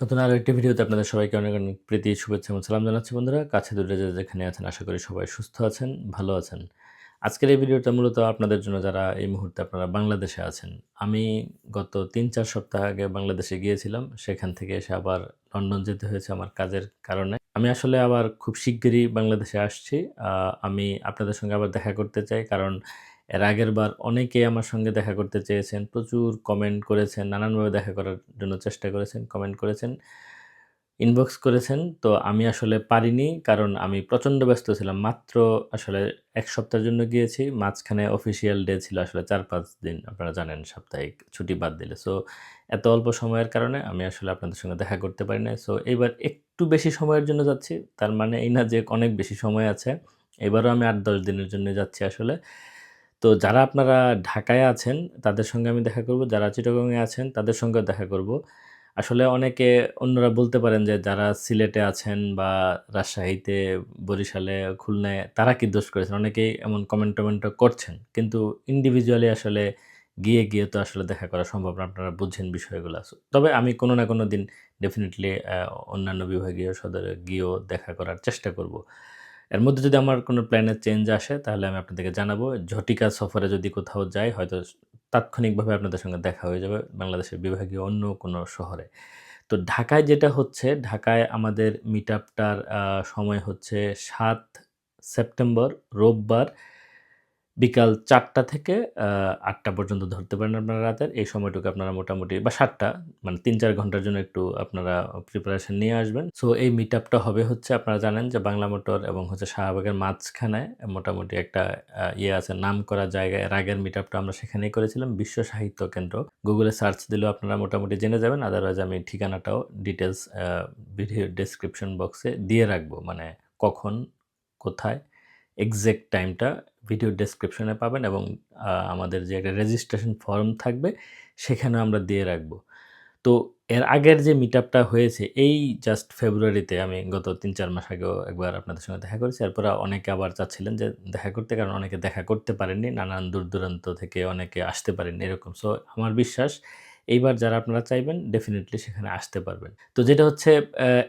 নতুন আরও একটি ভিডিওতে আপনাদের সবাইকে অনেক অনেক প্রীতি, শুভেচ্ছা এবং সালাম জানাচ্ছি বন্ধুরা। কাছে দূরে যে যেখানে আছেন, আশা করি সবাই সুস্থ আছেন, ভালো আছেন। আজকের এই ভিডিওটা মূলত আপনাদের জন্য যারা এই মুহূর্তে আপনারা বাংলাদেশে আছেন, আমি গত তিন চার সপ্তাহ আগে বাংলাদেশে গিয়েছিলাম। সেখান থেকে এসে আবার লন্ডন যেতে হয়েছে আমার কাজের কারণে। আমি আসলে আবার খুব শিগগিরই বাংলাদেশে আসছি। আমি আপনাদের সঙ্গে আবার দেখা করতে চাই, কারণ এর আগের বার অনেকেই আমার সঙ্গে দেখা করতে চেয়েছেন, প্রচুর কমেন্ট করেছেন, নানানভাবে দেখা করার জন্য চেষ্টা করেছেন কমেন্ট করেছেন ইনবক্স করেছেন। তো আমি আসলে পারিনি কারণ আমি প্রচণ্ড ব্যস্ত ছিলাম। মাত্র আসলে এক সপ্তাহের জন্য গিয়েছি, মাঝখানে অফিসিয়াল ডে ছিল আসলে চার পাঁচ দিন, আপনারা জানেন সাপ্তাহিক ছুটি বাদ দিলে। সো এত অল্প সময়ের কারণে আমি আসলে আপনাদের সঙ্গে দেখা করতে পারি না সো এবার একটু বেশি সময়ের জন্য যাচ্ছি, তার মানে এই না যে অনেক বেশি সময় আছে, এবারও আমি আট দশ দিনের জন্য যাচ্ছি আসলে। তো যারা আপনারা ঢাকায় আছেন, তাদের সঙ্গে আমি দেখা করব, যারা চিটাগংয়ে আছেন, তাদের সঙ্গে দেখা করব। আসলে অনেকে অন্যরা বলতে পারেন যে, যারা সিলেটে আছেন বা রাজশাহীতে, বরিশালে, খুলনায়, তারা কি দোষ করেছেন? অনেকেই এমন কমেন্ট টমেন্টও করছেন। কিন্তু ইন্ডিভিজুয়ালি আসলে গিয়ে গিয়ে তো আসলে দেখা করা সম্ভব না। আপনারা বুঝছেন বিষয়গুলো। আছে তবে আমি কোনো না কোনো দিন ডেফিনেটলি অন্যান্য বিভাগীয় সদরে গিয়েও দেখা করার চেষ্টা করব। এর মধ্যে যদি আমার কোনো প্ল্যানের চেঞ্জ আসে, তাহলে আমি আপনাদেরকে জানাব। ঝটিকা সফরে যদি কোথাও যাই, হয়তো তাৎক্ষণিকভাবে আপনাদের সঙ্গে দেখা হয়ে যাবে বাংলাদেশের বিভাগীয় অন্য কোনো শহরে। তো ঢাকায় যেটা হচ্ছে, ঢাকায় আমাদের মিট আপটার সময় হচ্ছে সাত সেপ্টেম্বর, রোববার। বিকাল চারটা থেকে আটটা পর্যন্ত ধরতে পারেন আপনারা রাতের। এই সময়টুকু আপনারা মোটামুটি, বা সাতটা মানে তিন চার ঘণ্টার জন্য একটু আপনারা প্রিপারেশন নিয়ে আসবেন। সো এই মিট আপটা হবে হচ্ছে, আপনারা জানেন যে বাংলা মোটর এবং হচ্ছে শাহবাগের মাঝখানে মোটামুটি একটা ইয়ে আছে, নাম করা জায়গায় এর আগের মিট আপটা আমরা সেখানেই করেছিলাম, বিশ্ব সাহিত্য কেন্দ্র। গুগলে সার্চ দিলেও আপনারা মোটামুটি জেনে যাবেন। আদারওয়াইজ আমি ঠিকানাটাও ডিটেলস ভিডিও ডেসক্রিপশন বক্সে দিয়ে রাখব। মানে কখন, কোথায় এক্সাক্ট টাইমটা ভিডিও ডেসক্রিপশনে পাবেন এবং আমাদের যে একটা রেজিস্ট্রেশন ফর্ম থাকবে, সেখানেও আমরা দিয়ে রাখব। তো এর আগের যে মিট আপটা হয়েছে, এই জাস্ট ফেব্রুয়ারিতে আমি গত তিন চার মাস আগেও একবার আপনাদের সঙ্গে দেখা করেছি। এরপর অনেকে আবার চাচ্ছিলেন যে দেখা করতে, কারণ অনেকে দেখা করতে পারেননি, নানান দূর দূরান্ত থেকে অনেকে আসতে পারেননি, এরকম। সো আমার বিশ্বাস, এইবার যারা আপনারা চাইবেন ডেফিনেটলি সেখানে আসতে পারবেন। তো যেটা হচ্ছে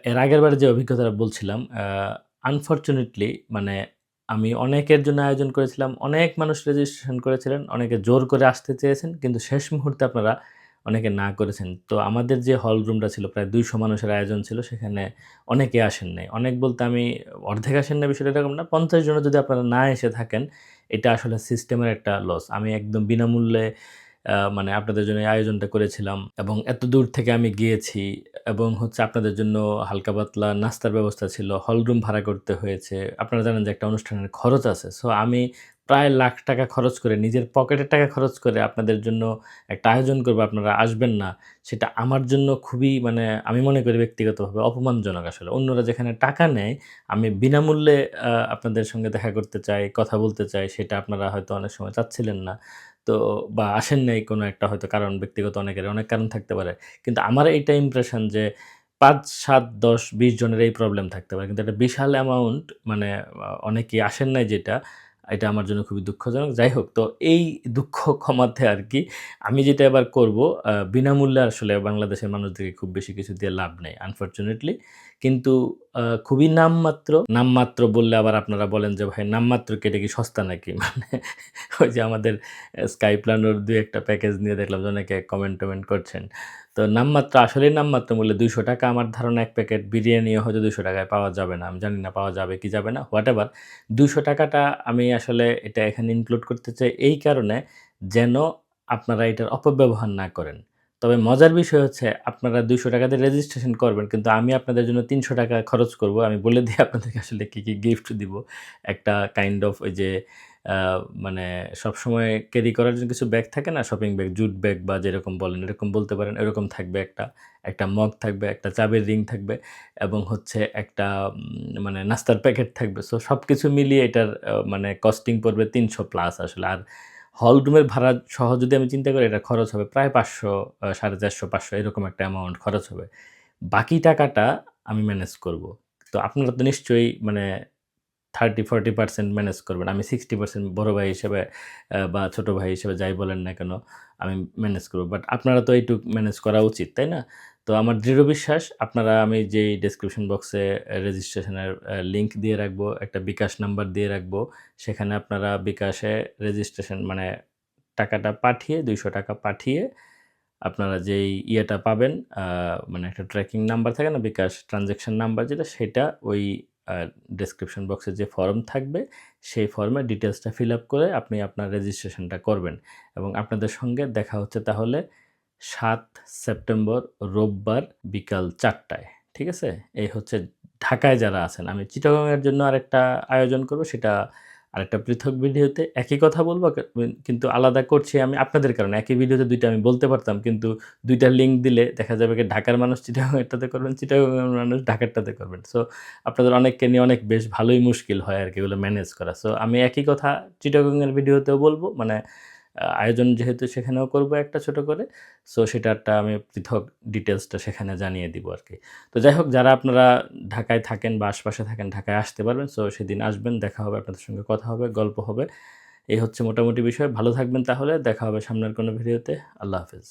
এর আগের বার যে অভিজ্ঞতাটা বলছিলাম আনফর্চুনেটলি মানে আমি অনেকের জন্য আয়োজন করেছিলাম, অনেক মানুষ রেজিস্ট্রেশন করেছিলেন, অনেকে জোর করে আসতে চেয়েছেন, কিন্তু শেষ মুহূর্তে আপনারা অনেকে না করেছেন। তো আমাদের যে হল রুমটা ছিল, প্রায় দুইশো মানুষের আয়োজন ছিল, সেখানে অনেকে আসেন নাই। অনেক বলতে আমি অর্ধেক আসেন না বিষয়টা এরকম না, পঞ্চাশ জনের যদি আপনারা না এসে থাকেন, এটা আসলে সিস্টেমের একটা লস আমি একদম বিনামূল্যে মানে আপনাদের জন্য আয়োজনটা করেছিলাম এবং এত দূর থেকে আমি গিয়েছি এবং হচ্ছে আপনাদের জন্য হালকা পাতলা নাস্তার ব্যবস্থা ছিল হলরুম ভাড়া করতে হয়েছে। আপনারা জানেন যে একটা অনুষ্ঠানের খরচ আছে। সো আমি প্রায় লাখ টাকা খরচ করে, নিজের পকেটের টাকা খরচ করে আপনাদের জন্য একটা আয়োজন করব, আপনারা আসবেন না। সেটা আমার জন্য খুবই মানে আমি মনে করি ব্যক্তিগতভাবে অপমানজনক আসলে। অন্যরা যেখানে টাকা নেয়, আমি বিনামূল্যে আপনাদের সঙ্গে দেখা করতে চাই, কথা বলতে চাই, সেটা আপনারা হয়তো অনেক সময় চাচ্ছিলেন না। তো বা আসেন নাই কোনো একটা হয়তো কারণ ব্যক্তিগত অনেকের, অনেক কারণ থাকতে পারে। কিন্তু আমার এইটা ইমপ্রেশন যে পাঁচ, সাত, দশ, বিশ জনের এই প্রবলেম থাকতে পারে। কিন্তু একটা বিশাল অ্যামাউন্ট মানে অনেকেই আসেন নাই যেটা, এটা আমার জন্য খুবই দুঃখজনক। যাই হোক, তো এই দুঃখ কমাতে আর কি, আমি যেটা এবার করব বিনামূল্যে আসলে বাংলাদেশের মানুষদেরকে খুব বেশি কিছু দিয়ে লাভ নেই আনফর্চুনেটলি কিন্তু খুবই নামমাত্র। নামমাত্র বললে আবার আপনারা বলেন যে, ভাই, নামমাত্র কেটে কি সস্তা নাকি? মানে ওই যে আমাদের স্কাই প্ল্যানোর দুই একটা প্যাকেজ নিয়ে দেখলাম যে অনেকে কমেন্ট টমেন্ট করছেন। তো নামমাত্র, আসলেই নামমাত্র মূল্যে দুইশো টাকা, আমার ধারণা এক প্যাকেট বিরিয়ানিও হয়তো দুশো টাকায় পাওয়া যাবে না। আমি জানি না পাওয়া যাবে কি যাবে না হোয়াট এভার দুইশো টাকাটা আমি আসলে এটা এখানে ইনক্লুড করতে চাই এই কারণে যেন আপনারা এটার অপব্যবহার না করেন। তবে মজার বিষয় হচ্ছে আপনারা দুইশো টাকা দিয়ে রেজিস্ট্রেশন করবেন, কিন্তু আমি আপনাদের জন্য তিনশো টাকা খরচ করব। আমি বলে দিই আপনাদেরকে আসলে কী কী গিফট দিব। একটা কাইন্ড অফ ওই যে মানে সবসময় ক্যারি করার জন্য কিছু ব্যাগ থাকে না? শপিং ব্যাগ জুট ব্যাগ বা যেরকম বলেন, এরকম বলতে পারেন, এরকম থাকবে একটা। একটা মগ থাকবে, একটা চাবির রিং থাকবে এবং হচ্ছে একটা মানে নাস্তার প্যাকেট থাকবে। সো সব কিছু মিলিয়ে এটার মানে কস্টিং পড়বে তিনশো প্লাস আসলে। আর হল রুমের ভাড়া সহ যদি আমি চিন্তা করি, এটা খরচ হবে প্রায় পাঁচশো সাড়ে চারশো, পাঁচশো, এরকম একটা অ্যামাউন্ট খরচ হবে। বাকি টাকাটা আমি ম্যানেজ করব। তো আপনারা তো নিশ্চয়ই মানে থার্টি ফর্টি পার্সেন্ট ম্যানেজ করবেন। আমি সিক্সটি পার্সেন্ট বড়ো ভাই হিসেবে বা ছোটো ভাই হিসেবে যাই বলেন না কেন, আমি ম্যানেজ করব। বাট আপনারা তো এইটুক ম্যানেজ করা উচিত, তাই না? তো আমার দৃঢ় বিশ্বাস, আপনারা আমি যেই ডেসক্রিপশন বক্সে রেজিস্ট্রেশনের লিঙ্ক দিয়ে রাখব, একটা বিকাশ নাম্বার দিয়ে রাখব, সেখানে আপনারা বিকাশে রেজিস্ট্রেশন মানে টাকাটা পাঠিয়ে, দুইশো টাকা পাঠিয়ে আপনারা যেই ইয়েটা পাবেন মানে একটা ট্র্যাকিং নাম্বার থাকে না, বিকাশ ট্রানজ্যাকশন নাম্বার যেটা, সেটা ওই ডেসক্রিপশন বক্সে যে ফর্ম থাকবে, সেই ফর্মে ডিটেলসটা ফিল আপ করে আপনি আপনার রেজিস্ট্রেশনটা করবেন। এবং আপনাদের সঙ্গে দেখা হচ্ছে তাহলে সাত সেপ্টেম্বর রোববার বিকাল চারটায়, ঠিক আছে? এই হচ্ছে ঢাকায় যারা আছেন। আমি চিটাগংয়ের জন্য আরেকটা আয়োজন করব, সেটা আরেকটা পৃথক ভিডিওতে একই কথা বলব কিন্তু আলাদা করছি আমি আপনাদের কারণে। একই ভিডিওতে দুইটা আমি বলতে পারতাম, কিন্তু দুইটা লিঙ্ক দিলে দেখা যাবে কি ঢাকার মানুষ চিটাগংয়েরটাতে করবেন চিটাগংয়ের মানুষ ঢাকারটাতে করবেন। সো আপনাদের অনেককে নিয়ে অনেক বেশ ভালোই মুশকিল হয় আর কি এগুলো ম্যানেজ করা। সো আমি একই কথা চিটাগংয়ের ভিডিওতেও বলব মানে আয়োজন যেহেতু সেখানেও করব একটা ছোট করে সো সেটারটা আমি পৃথক ডিটেলসটা সেখানে জানিয়ে দিব আর কি। তো যাই হোক, যারা আপনারা ঢাকায় থাকেন বা আশপাশে থাকেন, ঢাকায় আসতে পারবেন সো সেদিন আসবেন, দেখা হবে, আপনাদের সঙ্গে কথা হবে, গল্প হবে। এই হচ্ছে মোটামুটি বিষয়। ভালো থাকবেন তাহলে, দেখা হবে সামনের কোনো ভিডিওতে আল্লাহ হাফেজ।